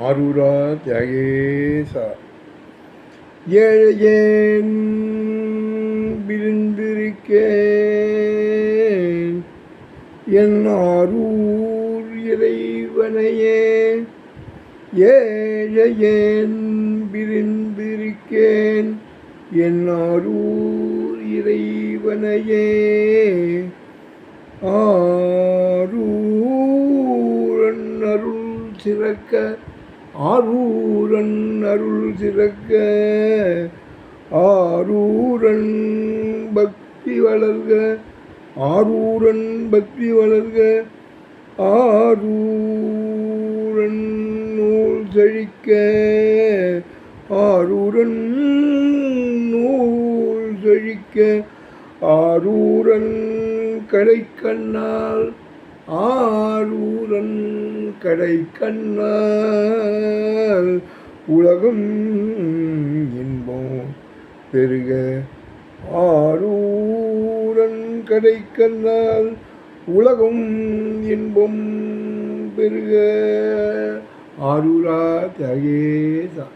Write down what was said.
ஆரூரா தியாகேசா ஏழையேன் விழுந்திருக்கேன். என் ஆரூர் இறைவனையே. ஏழையேன் விருந்திருக்கேன் என் ஆரூர் இறைவனையே. ஆரூரன் அருள் சிறக்க ஆரூரன் அருள் சிறக்க ஆரூரன் பக்தி வளர்க ஆரூரன் பக்தி வளர்க ஆரூரன் நூல் செழிக்க ஆரூரன் நூல் செழிக்க ஆரூரன் கடைக்கண்ணால் ஆரூரன் கடை கண்ணால் உலகம் இன்பம் பெருக. ஆரூரன் கடை கண்ணால் உலகம் இன்பம் பெருக. ஆரூரா தியாகேசா.